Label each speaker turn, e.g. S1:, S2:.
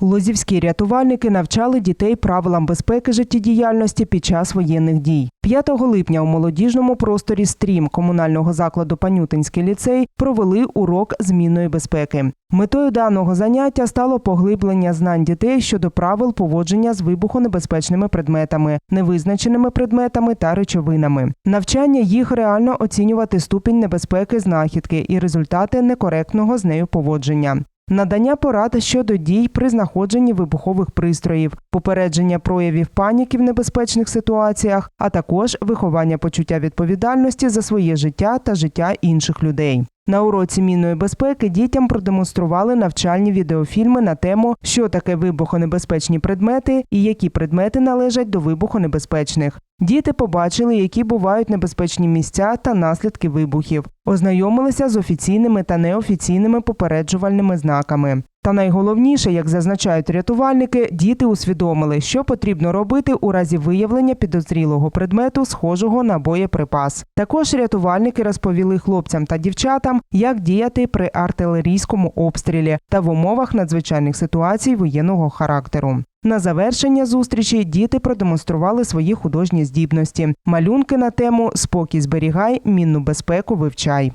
S1: Лозівські рятувальники навчали дітей правилам безпеки життєдіяльності під час воєнних дій. 5 липня у молодіжному просторі стрім комунального закладу Панютинський ліцей провели урок змінної безпеки. Метою даного заняття стало поглиблення знань дітей щодо правил поводження з вибухонебезпечними предметами, невизначеними предметами та речовинами. Навчання їх реально оцінювати ступінь небезпеки знахідки і результати некоректного з нею поводження. Надання порад щодо дій при знаходженні вибухових пристроїв, попередження проявів паніки в небезпечних ситуаціях, а також виховання почуття відповідальності за своє життя та життя інших людей. На уроці мінної безпеки дітям продемонстрували навчальні відеофільми на тему, що таке вибухонебезпечні предмети і які предмети належать до вибухонебезпечних. Діти побачили, які бувають небезпечні місця та наслідки вибухів, ознайомилися з офіційними та неофіційними попереджувальними знаками. Та найголовніше, як зазначають рятувальники, діти усвідомили, що потрібно робити у разі виявлення підозрілого предмету, схожого на боєприпас. Також рятувальники розповіли хлопцям та дівчатам, як діяти при артилерійському обстрілі та в умовах надзвичайних ситуацій воєнного характеру. На завершення зустрічі діти продемонстрували свої художні здібності, малюнки на тему Спокій зберігай, мінну безпеку вивчай.